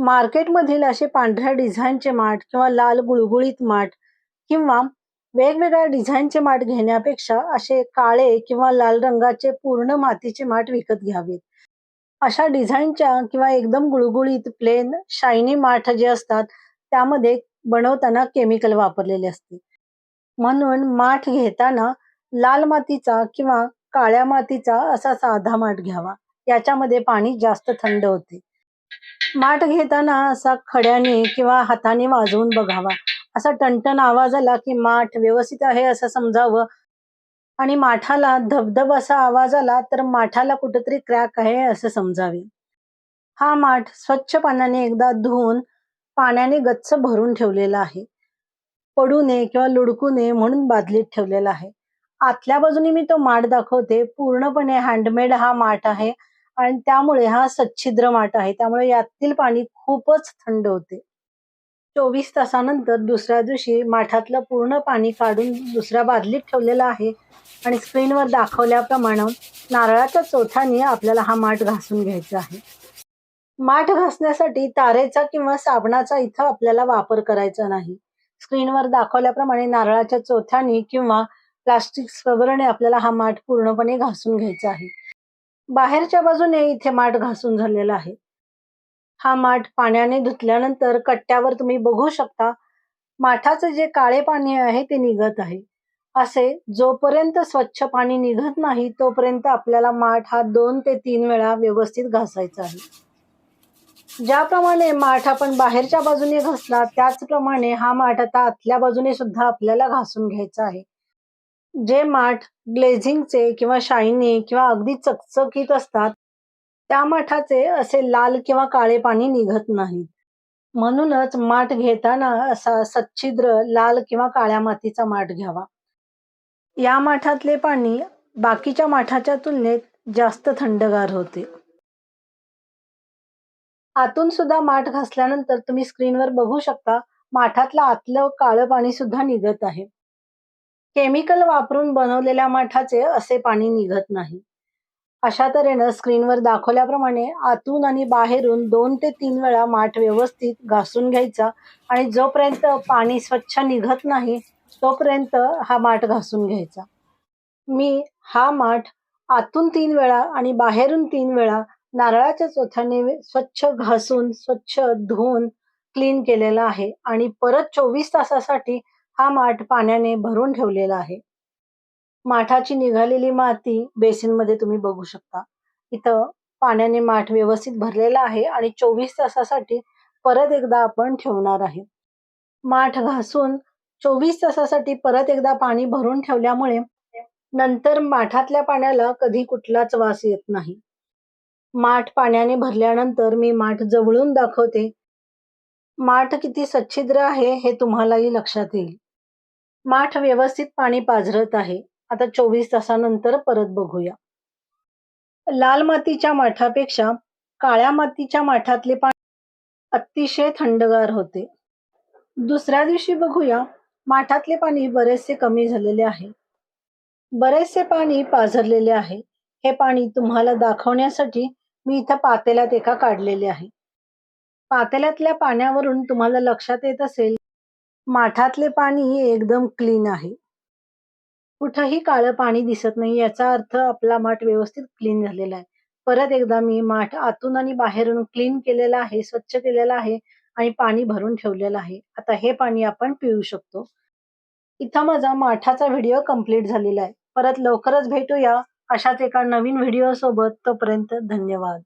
मार्केटमधील असे पांढऱ्या डिझाईनचे माठ किंवा लाल गुळगुळीत माठ किंवा वेगवेगळ्या डिझाईनचे माठ घेण्यापेक्षा असे काळे किंवा लाल रंगाचे पूर्ण मातीचे माठ विकत घ्यावेत. अशा डिझाईनच्या किंवा एकदम गुळगुळीत प्लेन शायनी माठ जे असतात त्यामध्ये बनवताना केमिकल वापरलेले असते. म्हणून माठ घेताना लाल मातीचा किंवा काळ्या मातीचा असा साधा माठ घ्यावा. याच्यामध्ये पाणी जास्त थंड होते. माठ घेताना असा खड्याने किंवा हाताने वाजवून बघावा. असा टणटण आवाज आला की माठ व्यवस्थित आहे असं समजावं. आणि माठाला धबधब असा आवाज आला तर माठाला कुठेतरी क्रॅक आहे असं समजावे. हा माठ स्वच्छ पाण्याने एकदा धुवून पाण्याने गच्च भरून ठेवलेला आहे. पडू नये किंवा लुडकू नये म्हणून बादलीत ठेवलेला आहे. आतल्या बाजूने मी तो माठ दाखवते. पूर्णपणे हँडमेड हा माठ आहे. आणि त्यामुळे हा सच्छिद्र माठ आहे. त्यामुळे यातील पाणी खूपच थंड होते. चोवीस तासानंतर दुसऱ्या दिवशी माठातलं पूर्ण पाणी काढून दुसऱ्या बादलीत ठेवलेलं आहे आणि स्क्रीनवर दाखवल्याप्रमाणे नारळाच्या चोथाने आपल्याला हा माठ घासून घ्यायचा आहे. माठ घासण्यासाठी तारेचा किंवा साबणाचा इथं आपल्याला वापर करायचा नाही. स्क्रीनवर दाखवल्याप्रमाणे नारळाच्या चोथ्याने किंवा प्लास्टिक स्क्रबरने आपल्याला हा माठ पूर्णपणे घासून घ्यायचा आहे. बाहेरच्या बाजूने इथे माठ घासून झालेला आहे. हा माठ पाण्याने धुतल्यानंतर कट्ट्यावर तुम्ही बघू शकता माठाचे जे काळे पाणी आहे ते निघत आहे. असे जोपर्यंत स्वच्छ पाणी निघत नाही तोपर्यंत आपल्याला माठ हा दोन ते तीन वेळा व्यवस्थित घासायचा आहे. ज्याप्रमाणे माठ आपण बाहेरच्या बाजूने घासला त्याचप्रमाणे हा माठ आता आतल्या बाजूने सुद्धा आपल्याला घासून घ्यायचा आहे. जे माठ ग्लेझिंगचे किंवा शाईने किंवा अगदी चकचकीत असतात त्या माठाचे असे लाल किंवा काळे पाणी निघत नाही म्हणूनच माठ घेताना असा सच्छिद्र लाल किंवा काळ्या मातीचा माठ घ्यावा. या माठातले पाणी बाकीच्या माठाच्या तुलनेत जास्त थंडगार होते. आतून सुद्धा माठ घासल्यानंतर तुम्ही स्क्रीनवर बघू शकता माठातलं आतलं काळं पाणी सुद्धा निघत आहे. केमिकल वापरून बनवलेल्या माठाचे असे पाणी निघत नाही. अशा तऱ्हेनं स्क्रीनवर दाखवल्याप्रमाणे आतून आणि बाहेरून दोन ते तीन वेळा माठ व्यवस्थित घासून घ्यायचा आणि जोपर्यंत पाणी स्वच्छ निघत नाही तोपर्यंत हा माठ घासून घ्यायचा. मी हा माठ आतून तीन वेळा आणि बाहेरून तीन वेळा नारळाच्या चोथ्याने स्वच्छ घासून स्वच्छ धुवून क्लीन केलेला आहे आणि परत चोवीस तासासाठी हा माठ पाण्याने भरून ठेवलेला आहे. माठाची निघालेली माती बेसिनमध्ये तुम्ही बघू शकता. इथं पाण्याने माठ व्यवस्थित भरलेला आहे आणि चोवीस तासासाठी परत एकदा आपण ठेवणार आहे. माठ घासून चोवीस तासासाठी परत एकदा पाणी भरून ठेवल्यामुळे नंतर माठातल्या पाण्याला कधी कुठलाच वास येत नाही. माठ पाण्याने भरल्यानंतर मी माठ जवळून दाखवते. माठ किती सच्छिद्र आहे हे तुम्हालाही लक्षात येईल. माठ व्यवस्थित पाणी पाझरत आहे. आता चोवीस तासानंतर परत बघूया. लाल मातीच्या माठापेक्षा काळ्या मातीच्या माठातले पाणी अतिशय थंडगार होते. दुसऱ्या दिवशी बघूया माठातले पाणी बरेचसे कमी झालेले आहे. बरेचसे पाणी पाझरलेले आहे. हे पाणी तुम्हाला दाखवण्यासाठी मी इथं पातेल्यात एका काढलेले आहे. पातेल्यातल्या पाण्यावरून तुम्हाला लक्षात येत असेल माठातले पाणी एकदम क्लीन आहे. कुठंही काळं पाणी दिसत नाही याचा अर्थ आपला माठ व्यवस्थित क्लीन झालेला आहे. परत एकदा मी माठ आतून आणि बाहेरून क्लीन केलेला आहे स्वच्छ केलेला आहे आणि पाणी भरून ठेवलेलं आहे. आता हे पाणी आपण पिऊ शकतो. इथं माझा माठाचा व्हिडिओ कंप्लीट झालेला आहे. परत लवकरच भेटूया अशाच एका नवीन व्हिडिओ सोबत. तोपर्यंत धन्यवाद.